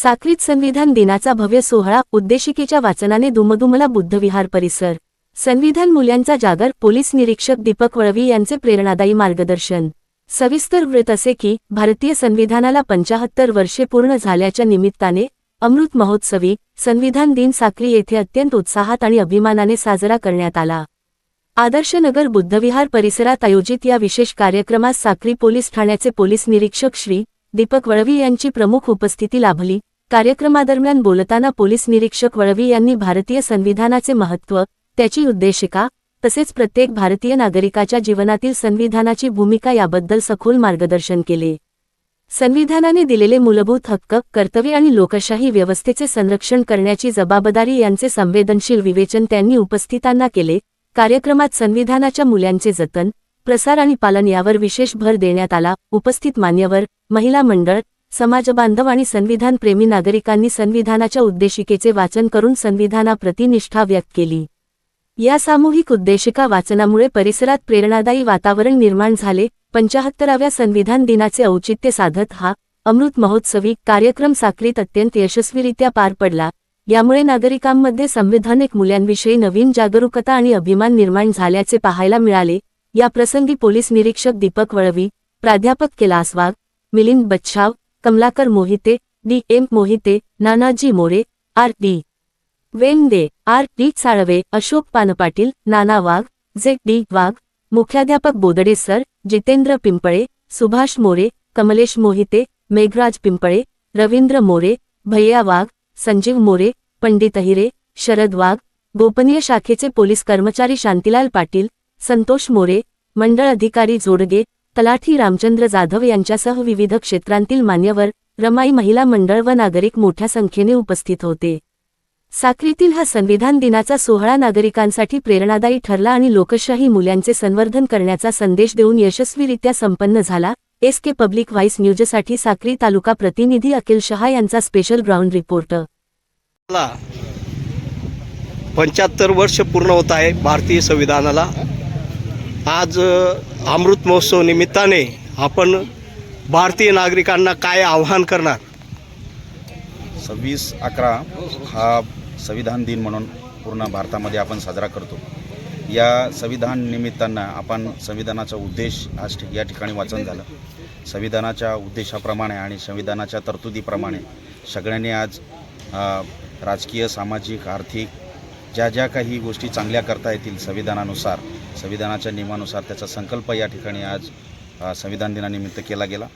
साक्रीत संविधान दिनाचा भव्य सोहळा उद्देशिकेच्या वाचनाने दुमदुमला बुद्धविहार परिसर. संविधान मूल्यांचा जागर पोलीस निरीक्षक दीपक वळवी यांचे प्रेरणादायी मार्गदर्शन. सविस्तर वृत्त असे की भारतीय संविधानाला पंचाहत्तर वर्षे पूर्ण झाल्याच्या निमित्ताने अमृत महोत्सवी संविधान दिन साक्री येथे अत्यंत उत्साहात आणि अभिमानाने साजरा करण्यात आला. आदर्शनगर बुद्धविहार परिसरात आयोजित या विशेष कार्यक्रमास साक्री पोलीस ठाण्याचे पोलीस निरीक्षक श्री दीपक वळवी यांची प्रमुख उपस्थिती लाभली. कार्यक्रमादरम्यान बोलताना पोलीस निरीक्षक वळवी यांनी भारतीय संविधानाचे महत्त्व त्याची उद्देशिका तसेच प्रत्येक भारतीय नागरिकाच्या जीवनातील संविधानाची भूमिका याबद्दल सखोल मार्गदर्शन केले. संविधानाने दिलेले मूलभूत हक्क कर्तव्य आणि लोकशाही व्यवस्थेचे संरक्षण करण्याची जबाबदारी यांचे संवेदनशील विवेचन त्यांनी उपस्थितांना केले. कार्यक्रमात संविधानाच्या मूल्यांचे जतन प्रसार आणि पालन यावर विशेष भर देण्यात आला. उपस्थित मान्यवर महिला मंडळ समाजबांधव आणि संविधानप्रेमी नागरिकांनी संविधानाच्या उद्देशिकेचे वाचन करून संविधानाप्रती निष्ठा व्यक्त केली. या सामूहिक उद्देशिका वाचनामुळे परिसरात प्रेरणादायी वातावरण निर्माण झाले. पंचाहत्तराव्या संविधान दिनाचे औचित्य साधत हा अमृत महोत्सवी कार्यक्रम साखरीत अत्यंत यशस्वीरित्या पार पडला. यामुळे नागरिकांमध्ये संविधानिक मूल्यांविषयी नवीन जागरूकता आणि अभिमान निर्माण झाल्याचे पाहायला मिळाले. या प्रसंगी पोलीस निरीक्षक दीपक वळवी प्राध्यापक Kailas Wagh Milind Bachhav Kamalakar Mohite D. M. Mohite Nanaji More R. D. Wende R. D. Salve Ashok Panpatil Nana Wagh J D. Wagh मुख्याध्यापक बोदडे सर जितेंद्र पिंपळे सुभाष मोरे कमलेश मोहिते मेघराज पिंपळे रवींद्र मोरे भैया वाघ संजीव मोरे पंडित अहिरे शरद वाघ गोपनीय शाखेचे पोलीस कर्मचारी शांतीलाल पाटील संतोष मोरे मंडळ अधिकारी जोडगे तलाठी रामचंद्र जाधव यांच्यासह विविध क्षेत्रांतील मान्यवर रमाई महिला मंडळ व नागरिक मोठ्या संख्येने उपस्थित होते. साक्रीतील हा संविधान दिनाचा सोहळा नागरिकांसाठी प्रेरणादायी ठरला आणि लोकशाही मूल्यांचे संवर्धन करण्याचा संदेश देऊन यशस्वीरित्या संपन्न झाला. एस के पब्लिक व्हाईस न्यूजसाठी साक्री तालुका प्रतिनिधी अखिल शहा यांचा स्पेशल ग्राउंड रिपोर्ट. पंच्याहत्तर वर्ष पूर्ण होत आहे भारतीय संविधानाला. आज अमृत महोत्सव निमित्ताने आपण भारतीय नागरिकांना काय आव्हान करणार? सव्वीस अकरा हा संविधान दिन म्हणून पूर्ण भारतामध्ये आपण साजरा करतो. या संविधान निमित्तानं आपण संविधानाचा उद्देश आज या ठिकाणी वाचन झालं. संविधानाच्या उद्देशाप्रमाणे आणि संविधानाच्या तरतुदीप्रमाणे सगळ्यांनी आज राजकीय सामाजिक आर्थिक ज्या ज्या काही गोष्टी चांगल्या करता येतील संविधानानुसार संविधानाच्या नियमानुसार त्याचा संकल्प या ठिकाणी आज संविधान दिनानिमित्त केला गेला.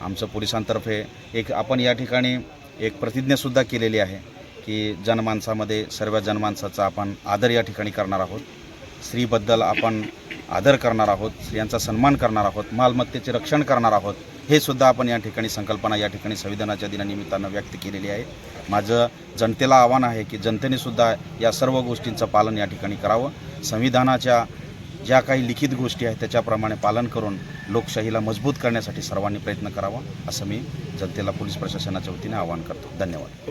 आमचं पोलिसांतर्फे एक आपण या ठिकाणी एक प्रतिज्ञासुद्धा केलेली आहे की जनमानसामध्ये सर्व जनमानसाचा आपण आदर या ठिकाणी करणार आहोत. स्त्रीबद्दल आपण आदर करणार आहोत स्त्रियांचा सन्मान करणार आहोत मालमत्तेचे रक्षण करणार आहोत हे सुद्धा आपण या ठिकाणी संकल्पना या ठिकाणी संविधानाच्या दिनानिमित्तानं व्यक्त केलेली आहे. माझं जनतेला आव्हान आहे की जनतेने सुद्धा या सर्व गोष्टींचं पालन या ठिकाणी करावं. संविधानाच्या ज्या काही लिखित गोष्टी आहेत त्याच्याप्रमाणे पालन करून लोकशाहीला मजबूत करण्यासाठी सर्वांनी प्रयत्न करावा असं मी जनतेला पोलीस प्रशासनाच्या वतीने आवाहन करतो. धन्यवाद.